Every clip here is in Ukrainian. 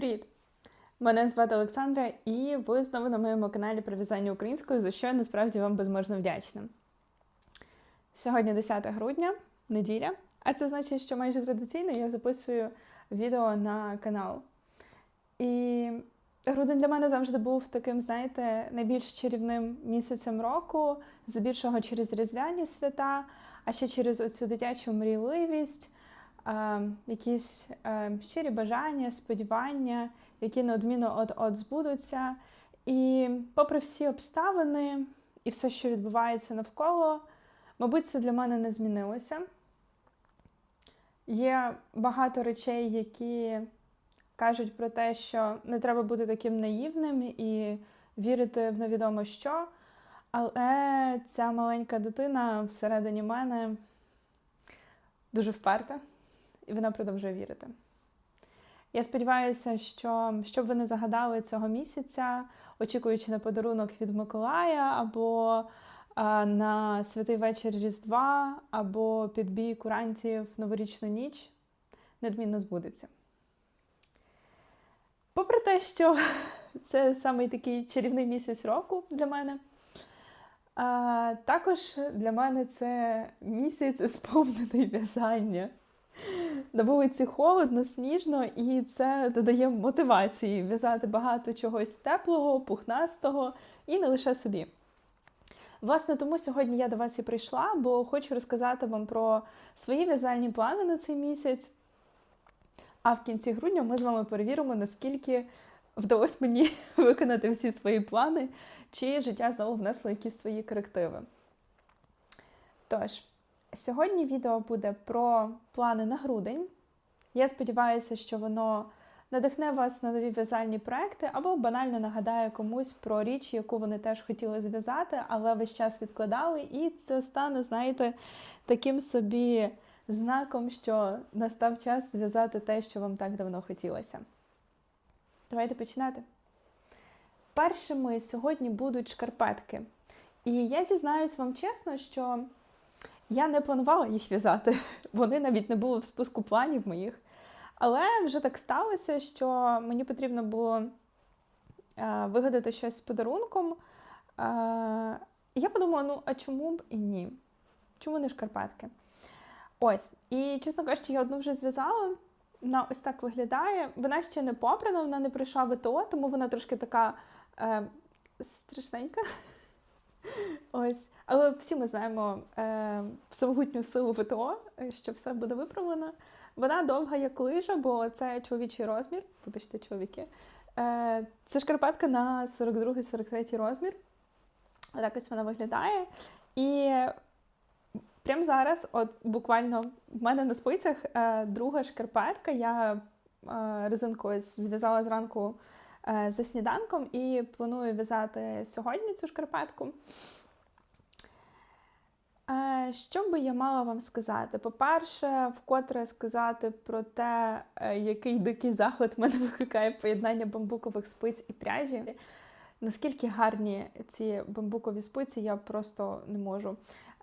Привіт! Мене звати Олександра, і ви знову на моєму каналі про в'язання українською, за що я насправді вам безмежно вдячна. Сьогодні 10 грудня, неділя, а це значить, що майже традиційно я записую відео на канал. І грудень для мене завжди був таким, знаєте, найбільш чарівним місяцем року, здебільшого через різдвяні свята, а ще через оцю дитячу мрійливість якісь е, щирі бажання, сподівання, які неодмінно от-от збудуться. І попри всі обставини і все, що відбувається навколо, мабуть, це для мене не змінилося. Є багато речей, які кажуть про те, що не треба бути таким наївним і вірити в невідомо що. Але ця маленька дитина всередині мене дуже вперта, і вона продовжує вірити. Я сподіваюся, що що б ви не загадали цього місяця, очікуючи на подарунок від Миколая, або а, на святий вечір Різдва, або підбій курантів новорічну ніч, недмінно збудеться. Попри те, що це саме такий чарівний місяць року для мене. Також для мене це місяць сповнений в'язання. На вулиці холодно, сніжно, і це додає мотивації в'язати багато чогось теплого, пухнастого і не лише собі. Власне, тому сьогодні я до вас і прийшла, бо хочу розказати вам про свої в'язальні плани на цей місяць. А в кінці грудня ми з вами перевіримо, наскільки вдалося мені виконати всі свої плани, чи життя знову внесло якісь свої корективи. Тож, сьогодні відео буде про плани на грудень. Я сподіваюся, що воно надихне вас на нові в'язальні проекти або банально нагадає комусь про річ, яку вони теж хотіли зв'язати, але весь час відкладали, і це стане, знаєте, таким собі знаком, що настав час зв'язати те, що вам так давно хотілося. Давайте починати. Першими сьогодні будуть шкарпетки. І я зізнаюсь вам чесно, що я не планувала їх в'язати. Вони навіть не були в списку планів моїх. Але вже так сталося, що мені потрібно було е, вигадати щось з подарунком. Е, я подумала: ну, а чому б і ні? Чому не шкарпетки? Ось. І, чесно кажучи, я одну вже зв'язала. Вона ось так виглядає. Вона ще не попрана, вона не прийшла ВТО, тому вона трошки така е, страшненька. Ось. Але всі ми знаємо е, всемогутню силу ВТО, що все буде виправлено. Вона довга, як лижа, бо це чоловічий розмір, вибачте, чоловіки. Е, Це шкарпетка на 42-43 розмір. Так ось вона виглядає. І прямо зараз, от буквально в мене на спицях е, друга шкарпетка. Я е, резинку зв'язала зранку за сніданком і планую в'язати сьогодні цю шкарпетку. Е, що би я мала вам сказати? По-перше, вкотре сказати про те, е, який дикий захват мене викликає поєднання бамбукових спиць і пряжі. Наскільки гарні ці бамбукові спиці, я просто не можу.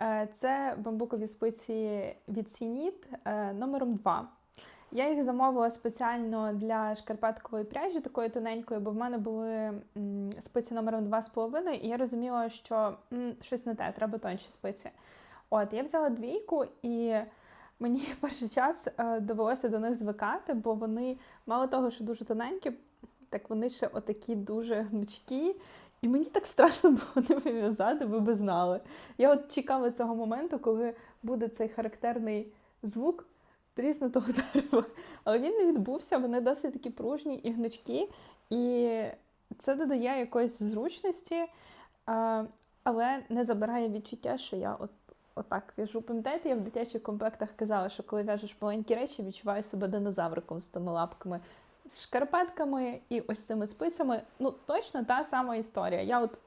Е, це бамбукові спиці від Сініт номером 2. Я їх замовила спеціально для шкарпеткової пряжі, такої тоненької, бо в мене були спиці номером 2,5, і я розуміла, що м, щось не те, треба тонші спиці. От, я взяла двійку, і мені перший час е, довелося до них звикати, бо вони, мало того, що дуже тоненькі, так вони ще отакі дуже гнучкі. І мені так страшно було не вив'язати, ви би знали. Я от чекала цього моменту, коли буде цей характерний звук тріснутого дерева. Але він не відбувся, вони досить такі пружні і гнучкі. І це додає якоїсь зручності, але не забирає відчуття, що я от отак в'яжу. Пам'ятаєте, я в дитячих комплектах казала, що коли в'яжеш маленькі речі, відчуваю себе динозавриком з тими лапками, з шкарпетками і ось цими спицями. Ну, точно та сама історія. Я от,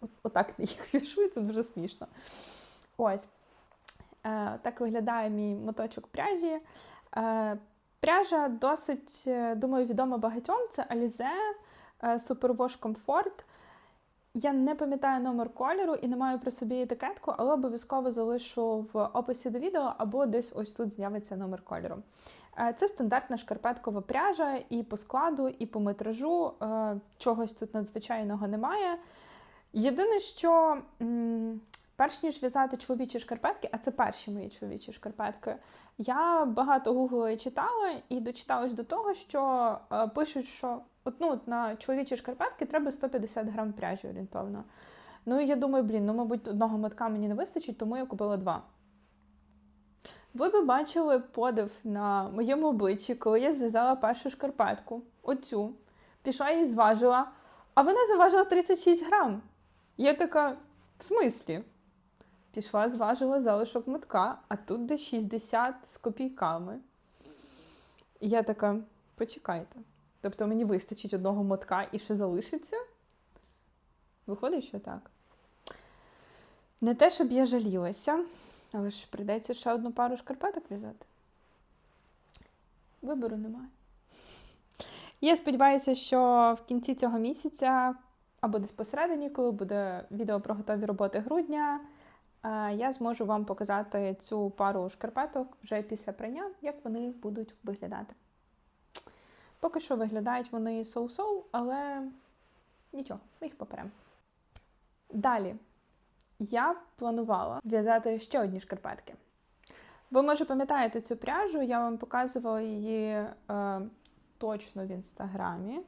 от отак їх в'яжу, і це дуже смішно. Ось. Е, Так виглядає мій моточок пряжі. Е, Пряжа досить, е, думаю, відома багатьом. Це Alize Superwash Comfort. Я не пам'ятаю номер кольору і не маю при собі етикетку, але обов'язково залишу в описі до відео або десь ось тут з'явиться номер кольору. Це стандартна шкарпеткова пряжа і по складу, і по метражу. Чогось тут надзвичайного немає. Єдине, що перш ніж в'язати чоловічі шкарпетки, а це перші мої чоловічі шкарпетки, я багато гуглила і читала і дочиталась до того, що е, пишуть, що от, ну, на чоловічі шкарпетки треба 150 грам пряжі орієнтовно. Ну і я думаю, блін, ну мабуть, одного мотка мені не вистачить, тому я купила два. Ви би бачили подив на моєму обличчі, коли я зв'язала першу шкарпетку. Оцю. Пішла і зважила, а вона заважила 36 грам. Я така, в смислі? Пішла, зважила залишок мотка, а тут де 60 з копійками. І я така, почекайте. Тобто мені вистачить одного мотка і ще залишиться? Виходить, що так. Не те, щоб я жалілася, але ж прийдеться ще одну пару шкарпеток в'язати. Вибору немає. Я сподіваюся, що в кінці цього місяця, або десь посередині, коли буде відео про готові роботи грудня, я зможу вам показати цю пару шкарпеток вже після прання, як вони будуть виглядати. Поки що виглядають вони соу-соу, але нічого, ми їх поперемо. Далі я планувала в'язати ще одні шкарпетки. Ви, може, пам'ятаєте цю пряжу, я вам показувала її е, точно в інстаграмі.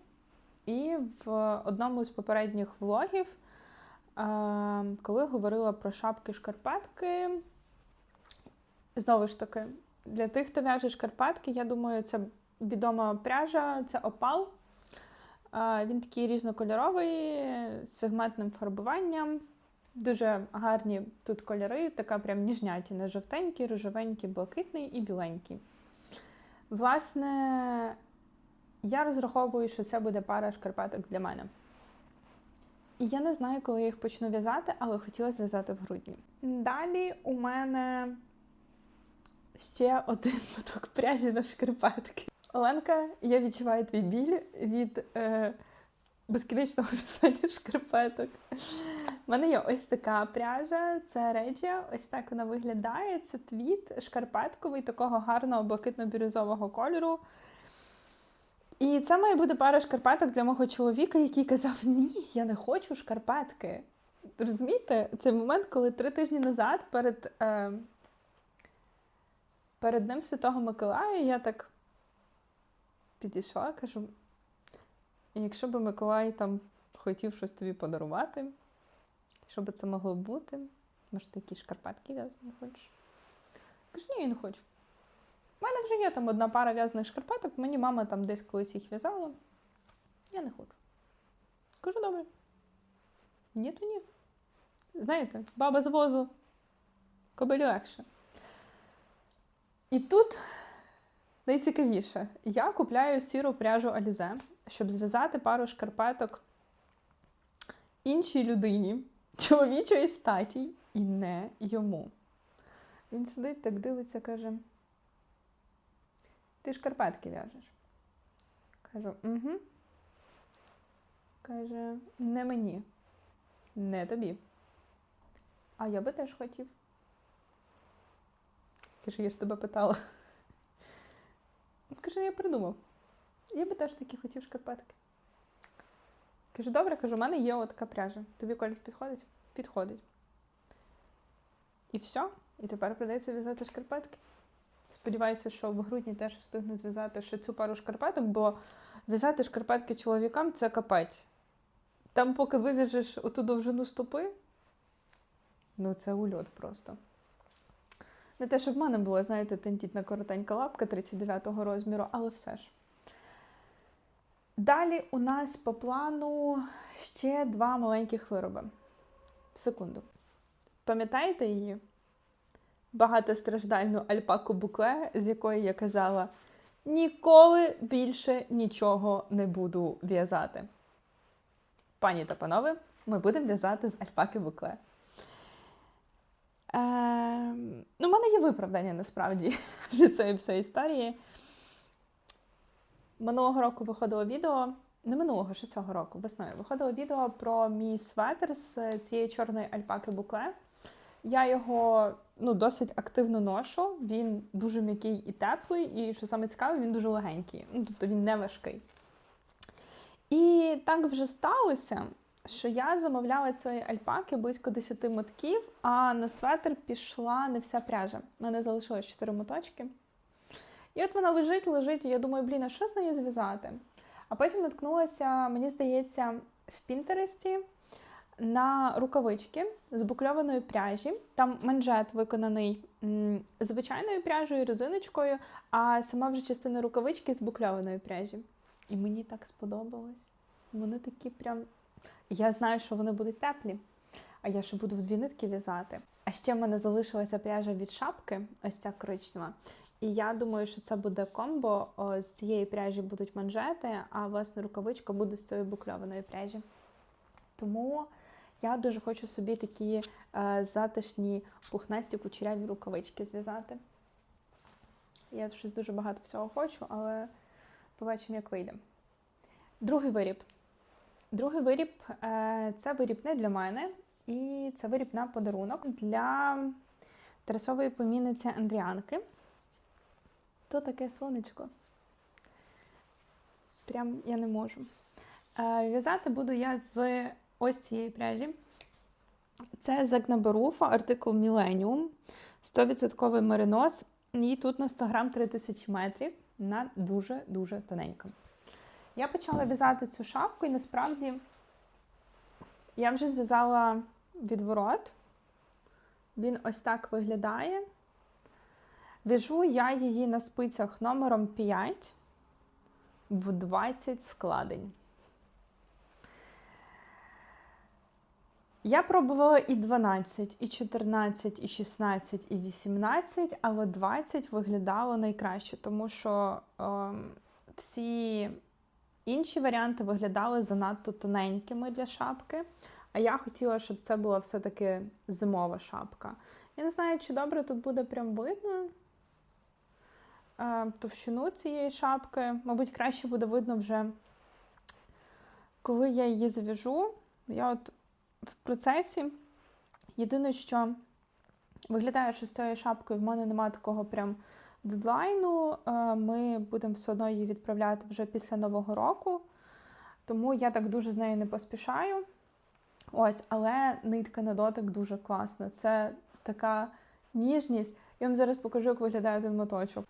І в одному з попередніх влогів, е, коли говорила про шапки шкарпетки, знову ж таки, для тих, хто в'яже шкарпетки, я думаю, це відома пряжа, це опал. Е, він такий різнокольоровий, з сегментним фарбуванням. Дуже гарні тут кольори, така прям ніжнятіна, жовтенький, рожевенький, блакитний і біленький. Власне, я розраховую, що це буде пара шкарпеток для мене. І я не знаю, коли я їх почну в'язати, але хотіла зв'язати в грудні. Далі у мене ще один моток пряжі на шкарпетки. Оленка, я відчуваю твій біль від е, безкінечного в'язання шкарпеток. У мене є ось така пряжа, це Реджія, ось так вона виглядає. Це твіт шкарпетковий, такого гарного блакитно-бірюзового кольору. І це має бути пара шкарпеток для мого чоловіка, який казав: Ні, я не хочу шкарпетки. Розумієте, це момент, коли три тижні назад перед, е, перед Днем Святого Миколая я так підійшла, кажу: якщо б Миколай там хотів щось тобі подарувати, що би це могло бути? Може, ти якісь шкарпетки в'язані хочеш? Кажу, ні, я не хочу. Вже є там одна пара в'язаних шкарпеток, мені мама там десь колись їх в'язала. Я не хочу. Кажу, добре. Ні, то ні. Знаєте, баба з возу, кобилі легше. І тут найцікавіше, я купляю сіру пряжу Алізе, щоб зв'язати пару шкарпеток іншій людині чоловічої статі і не йому. Він сидить, так дивиться, каже: Ти шкарпетки в'яжеш? Кажу, угу. Каже, не мені, не тобі. А я би теж хотів. Каже, я ж тебе питала. Каже, я придумав. Я би теж таки хотів шкарпетки. Кажу, добре, кажу, у мене є отака пряжа. Тобі колір підходить? Підходить. І все. І тепер прийдеться в'язати шкарпетки. Сподіваюся, що в грудні теж встигну зв'язати ще цю пару шкарпеток, бо в'язати шкарпетки чоловікам це капець. Там, поки вив'яжеш оту довжину стопи, ну це ульот просто. Не те, щоб в мене була, знаєте, тендітна коротенька лапка 39-го розміру, але все ж. Далі у нас по плану ще два маленьких вироби. Секунду. Пам'ятаєте її? Багатостраждальну альпаку букле, з якої я казала: ніколи більше нічого не буду в'язати. Пані та панове, ми будемо в'язати з альпаки букле. Е, ну, у мене є виправдання насправді для цієї всієї історії. Минулого року виходило відео, не минулого, ще цього року, весною, виходило відео про мій светр з цієї чорної альпаки букле. Я його ну, досить активно ношу. Він дуже м'який і теплий, і що саме цікаве, він дуже легенький. Ну, тобто він не важкий. І так вже сталося, що я замовляла цієї альпаки близько 10 мотків, а на светр пішла не вся пряжа. У мене залишилось 4 моточки. І от вона лежить, лежить, і я думаю, блін, а що з нею зв'язати? А потім наткнулася, мені здається, в Пінтересті на рукавички з букльованої пряжі. Там манжет виконаний звичайною пряжею, резиночкою, а сама вже частина рукавички з букльованої пряжі. І мені так сподобалось. Вони такі прям. Я знаю, що вони будуть теплі, а я ще буду в дві нитки в'язати. А ще в мене залишилася пряжа від шапки, ось ця коричнева. І я думаю, що це буде комбо. О, з цієї пряжі будуть манжети, а власне рукавичка буде з цієї букльованої пряжі. Тому я дуже хочу собі такі е, затишні пухнасті кучеряві рукавички зв'язати. Я щось дуже багато всього хочу, але побачимо, як вийде. Другий виріб. Другий виріб е, це виріб не для мене, і це виріб на подарунок для терасової помінниці Андріанки. То таке сонечко. Прям я не можу. Е, В'язати буду я з ось цієї пряжі. Це Загнабаруфа, артикул Millennium, 100% меринос. І тут на 100 грам 3000 метрів. Вона дуже-дуже тоненька. Я почала в'язати цю шапку, і насправді я вже зв'язала відворот. Він ось так виглядає. В'яжу я її на спицях номером 5 в 20 складень. Я пробувала і 12, і 14, і 16, і 18, але 20 виглядало найкраще, тому що е, всі інші варіанти виглядали занадто тоненькими для шапки. А я хотіла, щоб це була все-таки зимова шапка. Я не знаю, чи добре тут буде прям видно е, товщину цієї шапки. Мабуть, краще буде видно вже, коли я її зав'яжу. Я от в процесі. Єдине, що виглядає, що з цією шапкою в мене немає такого прям дедлайну. Е, Ми будемо все одно її відправляти вже після Нового року. Тому я так дуже з нею не поспішаю. Ось, але нитка на дотик дуже класна. Це така ніжність. Я вам зараз покажу, як виглядає один моточок.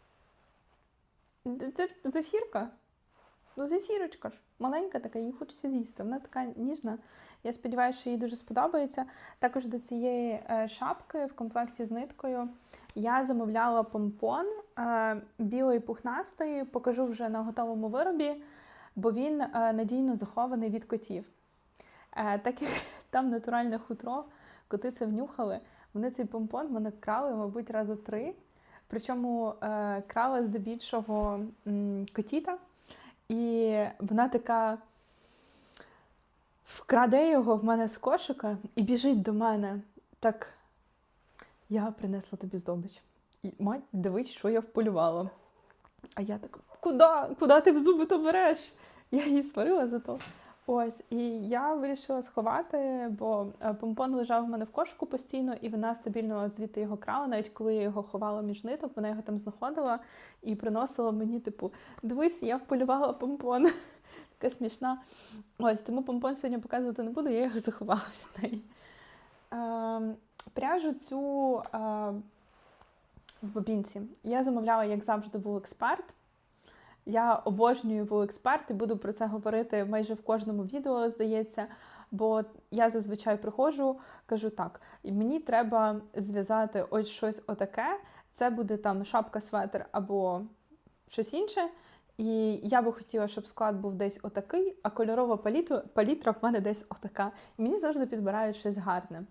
Це зефірка. Ну, зефірочка ж, маленька така, її хочеться з'їсти. Вона така ніжна. Я сподіваюся, що їй дуже сподобається. Також до цієї е, шапки в комплекті з ниткою я замовляла помпон е, білої пухнастої, покажу вже на готовому виробі, бо він е, надійно захований від котів. Так як там натуральне хутро, коти це внюхали, вони цей помпон мене крали, мабуть, рази три. Причому крала здебільшого котіта. І вона така вкраде його в мене з кошика і біжить до мене. Так, я принесла тобі здобич. І мать, дивись, що я вполювала. А я так, куди? Куди ти в зуби то береш? Я її сварила за то. Ось, і я вирішила сховати, бо е, помпон лежав у мене в кошику постійно, і вона стабільно звідти його крала. Навіть коли я його ховала між ниток, вона його там знаходила і приносила мені, типу, дивись, я вполювала помпон. Така смішна. Ось, тому помпон сьогодні показувати не буду, я його заховала від неї. Е, пряжу цю е, в бобінці я замовляла, як завжди, був експерт. Я обожнюю був експерт і буду про це говорити майже в кожному відео, здається. Бо я зазвичай приходжу, кажу так, і мені треба зв'язати ось щось отаке. Це буде там шапка светр або щось інше. І я би хотіла, щоб склад був десь отакий, а кольорова палітра в мене десь отака. І мені завжди підбирають щось гарне.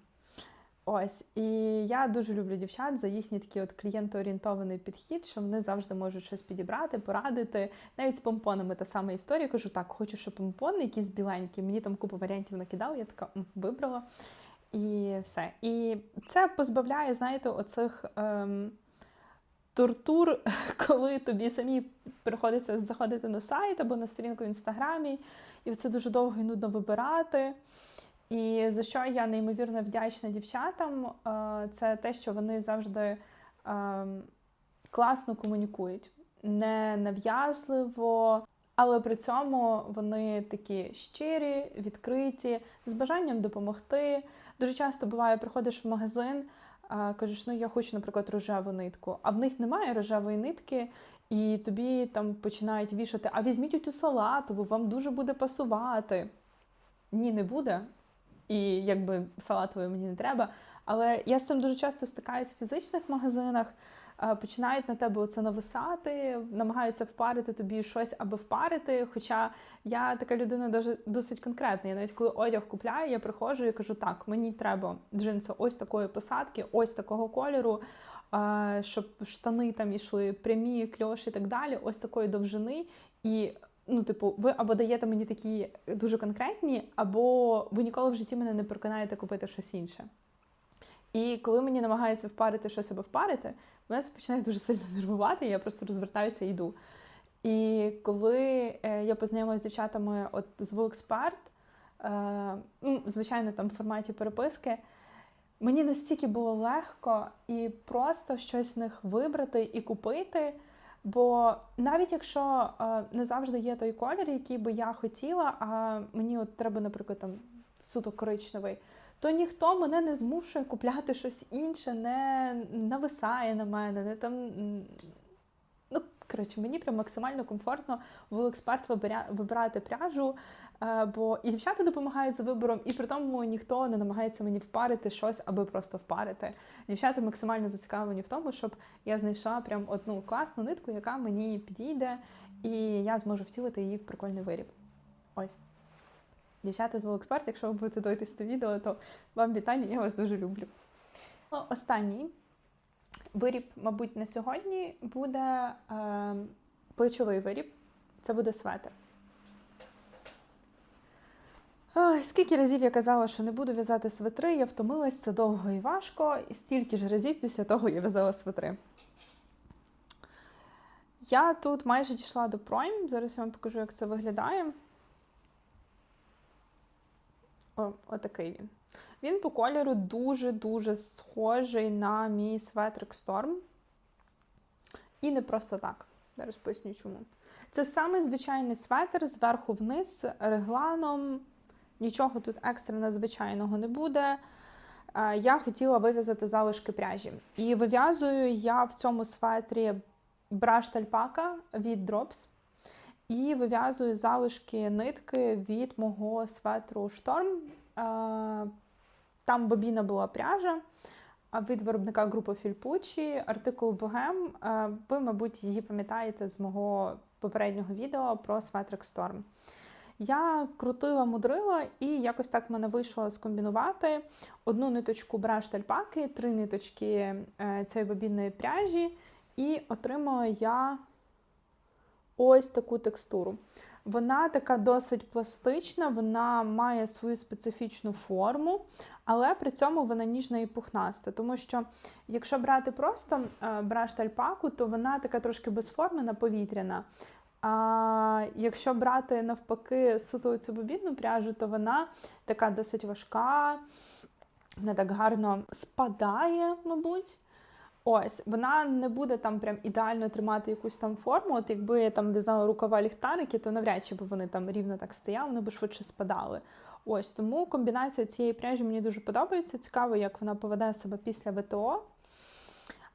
Ось, і я дуже люблю дівчат за їхній такий от клієнтоорієнтований підхід, що вони завжди можуть щось підібрати, порадити. Навіть з помпонами та сама історія. Кажу, так, хочу, щоб помпони якісь біленькі. Мені там купу варіантів накидали, я така вибрала. І все. І це позбавляє, знаєте, оцих ем, тортур, коли тобі самі приходиться заходити на сайт або на сторінку в інстаграмі, і це дуже довго і нудно вибирати. І за що я неймовірно вдячна дівчатам, е, це те, що вони завжди е, класно комунікують, не нав'язливо, але при цьому вони такі щирі, відкриті, з бажанням допомогти. Дуже часто буває, приходиш в магазин, е, кажеш, ну я хочу, наприклад, рожеву нитку, а в них немає рожевої нитки. І тобі там починають вішати, а візьміть цю салатову, вам дуже буде пасувати. Ні, не буде. І якби салатової мені не треба. Але я з цим дуже часто стикаюсь в фізичних магазинах, починають на тебе оце нависати, намагаються впарити тобі щось, аби впарити. Хоча я така людина досить конкретна. Я навіть коли одяг купляю, я приходжу і кажу, так, мені треба джинси ось такої посадки, ось такого кольору, щоб штани там ішли прямі, кльоші і так далі, ось такої довжини. І ну, типу, ви або даєте мені такі дуже конкретні, або ви ніколи в житті мене не переконаєте купити щось інше. І коли мені намагаються впарити щось або впарити, мене це починає дуже сильно нервувати, і я просто розвертаюся і йду. І коли е, я познайомилася з дівчатами от з Вуексперт, е, ну, звичайно, там в форматі переписки, мені настільки було легко і просто щось в них вибрати і купити. Бо навіть якщо е, не завжди є той колір, який би я хотіла, а мені от треба, наприклад, там суто коричневий, то ніхто мене не змушує купляти щось інше, не нависає на мене, не там. Коротше, мені прям максимально комфортно в експерт вибирати пряжу, е, бо і дівчата допомагають з вибором, і при тому ніхто не намагається мені впарити щось, аби просто впарити. Дівчата максимально зацікавлені в тому, щоб я знайшла прям одну класну нитку, яка мені підійде, і я зможу втілити її в прикольний виріб. Ось. Дівчата з Волексперт, якщо ви будете дивитися це відео, то вам вітання, я вас дуже люблю. Останній виріб, мабуть, на сьогодні буде е, плечовий виріб. Це буде светр. Ой, скільки разів я казала, що не буду в'язати светри, я втомилась, це довго і важко, і стільки ж разів після того я в'язала светри. Я тут майже дійшла до Prime, зараз я вам покажу, як це виглядає. О, отакий він. Він по кольору дуже-дуже схожий на мій светрик Storm. І не просто так. Зараз поясню чому. Це саме звичайний светр зверху вниз, регланом. Нічого тут екстра надзвичайного не буде. Е, Я хотіла вив'язати залишки пряжі. І вив'язую я в цьому светрі браш тальпака від Drops. І вив'язую залишки нитки від мого светру Storm. Там бобіна була пряжа від виробника групи Фільпучі, артикул Богем. Е, Ви, мабуть, її пам'ятаєте з мого попереднього відео про светрик Storm. Я крутила, мудрила, і якось так в мене вийшло скомбінувати одну ниточку браш тальпаки, три ниточки е, цієї бобінної пряжі, і отримала я ось таку текстуру. Вона така досить пластична, вона має свою специфічну форму, але при цьому вона ніжна і пухнаста. Тому що, якщо брати просто е, браш тальпаку, то вона така трошки безформена, повітряна. А якщо брати навпаки суто цю бобінну пряжу, то вона така досить важка, вона так гарно спадає, мабуть. Ось, вона не буде там прям ідеально тримати якусь там форму. От якби я там в'язала рукава ліхтарики, то навряд чи б вони там рівно так стояли, вони б швидше спадали. Ось тому комбінація цієї пряжі мені дуже подобається. Цікаво, як вона поведе себе після ВТО.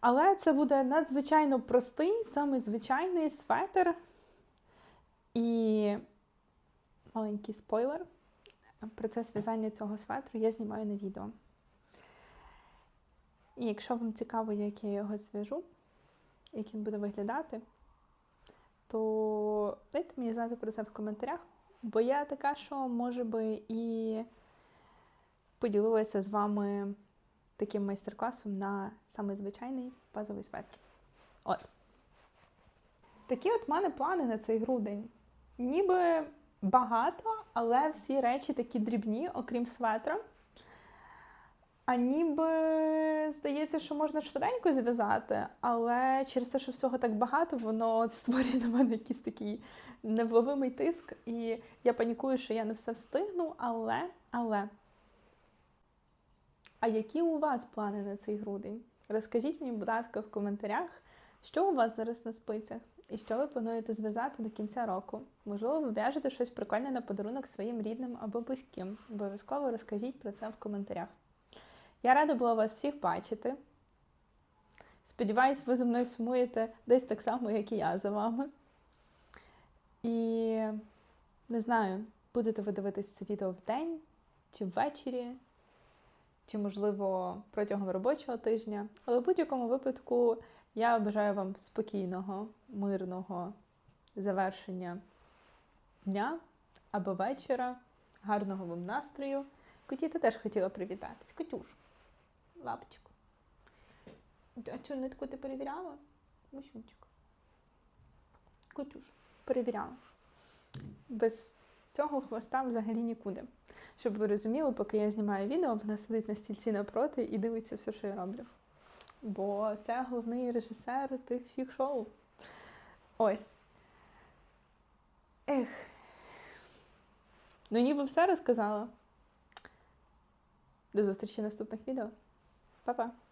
Але це буде надзвичайно простий, самий звичайний светр. І маленький спойлер. Процес в'язання цього светру я знімаю на відео. І якщо вам цікаво, як я його зв'яжу, як він буде виглядати, то дайте мені знати про це в коментарях, бо я така, що, може би, і поділилася з вами таким майстер-класом на самий звичайний базовий светр. От. Такі от в мене плани на цей грудень. Ніби багато, але всі речі такі дрібні, окрім светра. А ніби здається, що можна швиденько зв'язати, але через те, що всього так багато, воно створює на мене якийсь такий невловимий тиск. І я панікую, що я не все встигну, але, але А які у вас плани на цей грудень? Розкажіть мені, будь ласка, в коментарях, що у вас зараз на спицях і що ви плануєте зв'язати до кінця року. Можливо, ви в'яжете щось прикольне на подарунок своїм рідним або близьким. Обов'язково розкажіть про це в коментарях. Я рада була вас всіх бачити. Сподіваюсь, ви зі мною сумуєте десь так само, як і я за вами. І не знаю, будете ви дивитися це відео вдень чи ввечері, чи, можливо, протягом робочого тижня. Але в будь-якому випадку я бажаю вам спокійного, мирного завершення дня або вечора, гарного вам настрою. Коті, ти теж хотіла привітатись. Котюш, лапочку. А цю нитку ти перевіряла? Мусючка. Котюш, перевіряла. Без цього хвоста взагалі нікуди. Щоб ви розуміли, поки я знімаю відео, вона сидить на стільці напроти і дивиться все, що я роблю. Бо це головний режисер тих всіх шоу. Ось. Ех. Ну, ніби все розказала. До зустрічі в наступних відео. Па-па!